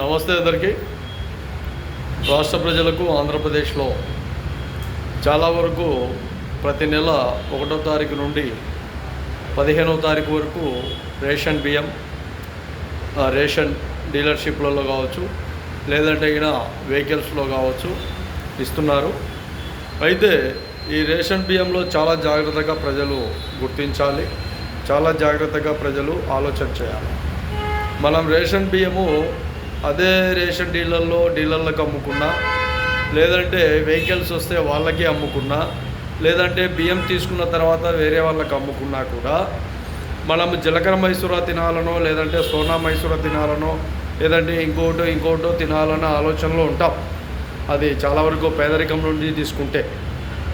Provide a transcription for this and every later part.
నమస్తే అందరికీ. రాష్ట్ర ప్రజలకు ఆంధ్రప్రదేశ్లో చాలా వరకు ప్రతి నెల ఒకటో తారీఖు నుండి పదిహేనవ తారీఖు వరకు రేషన్ బియ్యం రేషన్ డీలర్షిప్లలో కావచ్చు లేదంటే ఈయన వెహికల్స్లో కావచ్చు ఇస్తున్నారు. అయితే ఈ రేషన్ బియ్యంలో చాలా జాగ్రత్తగా ప్రజలు గుర్తించాలి చాలా జాగ్రత్తగా ప్రజలు ఆలోచన చేయాలి. మనం రేషన్ బియ్యము అదే రేషన్ డీలర్లో డీలర్లకు అమ్ముకున్నా లేదంటే వెహికల్స్ వస్తే వాళ్ళకి అమ్ముకున్నా లేదంటే బియ్యం తీసుకున్న తర్వాత వేరే వాళ్ళకి అమ్ముకున్నా కూడా మనం జీలకర్ర మైసూర తినాలనో లేదంటే సోనా మైసూర తినాలనో లేదంటే ఇంకోటో ఇంకోటో తినాలన్న ఆలోచనలో ఉంటాం. అది చాలా వరకు పేదరికం నుండి తీసుకుంటే.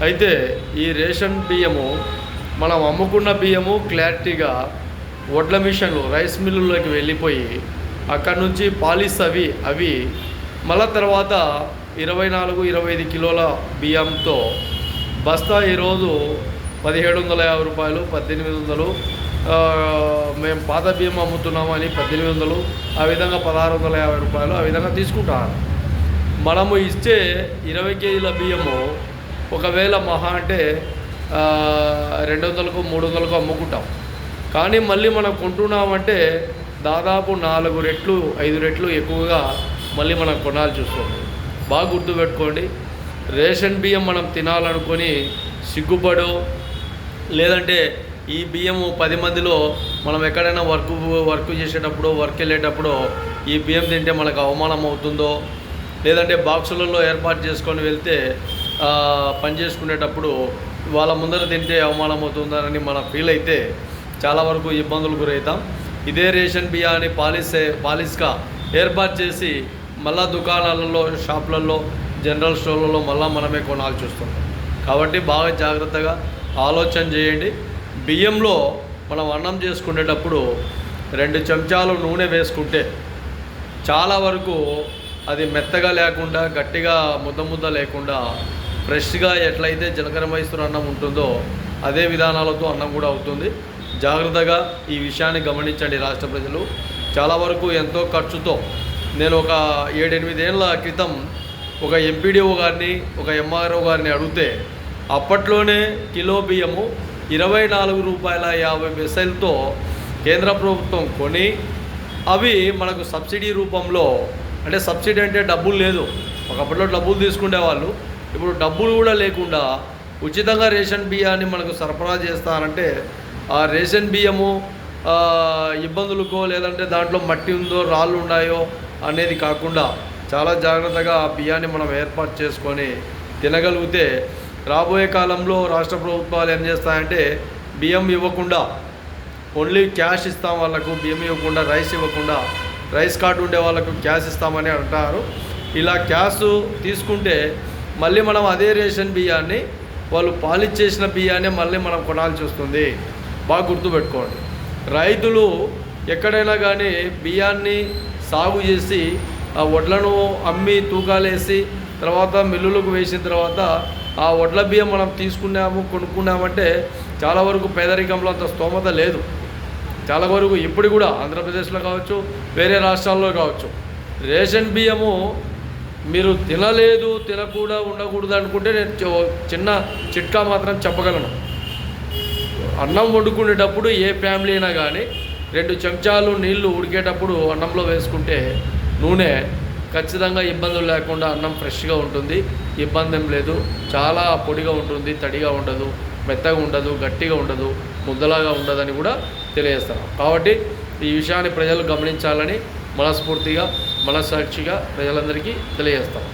అయితే ఈ రేషన్ బియ్యము మనం అమ్ముకున్న బియ్యము క్లారిటీగా వడ్ల మిషన్లు రైస్ మిల్లులోకి వెళ్ళిపోయి అక్కడ నుంచి పాలిస్ అవి అవి మళ్ళా తర్వాత ఇరవై నాలుగు ఇరవై ఐదు కిలోల బియ్యంతో బస్తా ఈరోజు పదిహేడు వందల యాభై రూపాయలు పద్దెనిమిది వందలు. మేము పాత బియ్యం అమ్ముతున్నామని పద్దెనిమిది వందలు ఆ విధంగా పదహారు వందల యాభై రూపాయలు ఆ విధంగా తీసుకుంటాను మనము ఇచ్చే ఇరవై కేజీల బియ్యము ఒకవేళ మహా అంటే రెండు వందలకు మూడు వందలకు అమ్ముకుంటాం. కానీ మళ్ళీ మనం కొంటున్నామంటే దాదాపు నాలుగు రెట్లు ఐదు రెట్లు ఎక్కువగా మళ్ళీ మనం కొనాల్సి వస్తుంది బాగా గుర్తుపెట్టుకోండి రేషన్ బియ్యం మనం తినాలనుకొని సిగ్గుపడో లేదంటే ఈ బియ్యము పది మందిలో మనం ఎక్కడైనా వర్క్ వర్క్ చేసేటప్పుడు వర్క్ వెళ్ళేటప్పుడు ఈ బియ్యం తింటే మనకు అవమానం అవుతుందో లేదంటే బాక్సులలో ఏర్పాటు చేసుకొని వెళ్తే పనిచేసుకునేటప్పుడు పని చేసుకునేటప్పుడు వాళ్ళ ముందర తింటే అవమానం అవుతుందని మనం ఫీల్ అయితే చాలా వరకు ఇబ్బందులు గురవుతాం. ఇదే రేషన్ బియ్యాన్ని పాలిసే పాలిస్గా ఏర్పాటు చేసి మళ్ళా దుకాణాలలో షాపులలో జనరల్ స్టోర్లలో మళ్ళీ మనమే కొనాల్సి వస్తుంది. కాబట్టి బాగా జాగ్రత్తగా ఆలోచన చేయండి. బియ్యంలో మనం అన్నం చేసుకునేటప్పుడు రెండు చెంచాలు నూనె వేసుకుంటే చాలా వరకు అది మెత్తగా లేకుండా గట్టిగా ముద్ద ముద్ద లేకుండా ఫ్రెష్గా ఎట్లయితే జీలకర్ర మైసూర్ అన్నం ఉంటుందో అదే విధానాలతో అన్నం కూడా అవుతుంది. జాగ్రత్తగా ఈ విషయాన్ని గమనించండి రాష్ట్ర ప్రజలు. చాలా వరకు ఎంతో ఖర్చుతో నేను ఒక ఏడెనిమిదేళ్ళ క్రితం ఒక ఎంపీడీఓ గారిని ఒక ఎంఆర్ఓ గారిని అడిగితే అప్పట్లోనే కిలో బియ్యము ఇరవై నాలుగు రూపాయల యాభై పైసలతో కేంద్ర ప్రభుత్వం కొని అవి మనకు సబ్సిడీ రూపంలో అంటే సబ్సిడీ అంటే డబ్బులు లేదు. ఒకప్పట్లో డబ్బులు తీసుకునే వాళ్ళు. ఇప్పుడు డబ్బులు కూడా లేకుండా ఉచితంగా రేషన్ బియ్యాన్ని మనకు సరఫరా చేస్తారంటే రేషన్ బియ్యము ఇబ్బందులుకో ఇబ్బందులకో లేదంటే దాంట్లో మట్టి ఉందో రాళ్ళు ఉన్నాయో అనేది కాకుండా చాలా జాగ్రత్తగా ఆ బియ్యాన్ని మనం ఏర్పాటు చేసుకొని తినగలిగితే రాబోయే కాలంలో రాష్ట్ర ప్రభుత్వాలు ఏం చేస్తాయంటే బియ్యం ఇవ్వకుండా ఓన్లీ క్యాష్ ఇస్తాం వాళ్ళకు బియ్యం ఇవ్వకుండా రైస్ ఇవ్వకుండా రైస్ కార్డు ఉండే వాళ్ళకు క్యాష్ ఇస్తామని అంటారు. ఇలా క్యాష్ తీసుకుంటే మళ్ళీ మనం అదే రేషన్ బియ్యాన్ని వాళ్ళు పాలిచ్చేసిన బియ్యాన్ని మళ్ళీ మనం కొనాల్సి వస్తుంది. బాగా గుర్తుపెట్టుకోండి. రైతులు ఎక్కడైనా కానీ బియ్యాన్ని సాగు చేసి ఆ వడ్లను అమ్మి తూకాలేసి తర్వాత మిల్లులకు వేసిన తర్వాత ఆ వడ్ల బియ్యం మనం తీసుకున్నాము కొనుక్కున్నామంటే చాలా వరకు పేదరికంలో అంత స్తోమత లేదు. చాలా వరకు ఇప్పుడు కూడా ఆంధ్రప్రదేశ్లో కావచ్చు వేరే రాష్ట్రాల్లో కావచ్చు. రేషన్ బియ్యము మీరు తినలేదు తినకుండా ఉండకూడదు అనుకుంటే నేను చిన్న చిట్కా మాత్రం చెప్పగలను. అన్నం వండుకునేటప్పుడు ఏ ఫ్యామిలీ అయినా కానీ రెండు చెంచాలు నీళ్ళు ఉడికేటప్పుడు అన్నంలో వేసుకుంటే నూనె ఖచ్చితంగా ఇబ్బందులు లేకుండా అన్నం ఫ్రెష్గా ఉంటుంది. ఇబ్బంది ఏం లేదు. చాలా పొడిగా ఉంటుంది తడిగా ఉండదు మెత్తగా ఉండదు గట్టిగా ఉండదు ముద్దలాగా ఉండదని కూడా తెలియజేస్తాను. కాబట్టి ఈ విషయాన్ని ప్రజలు గమనించాలని మనస్ఫూర్తిగా మనస్సాక్షిగా ప్రజలందరికీ తెలియజేస్తాం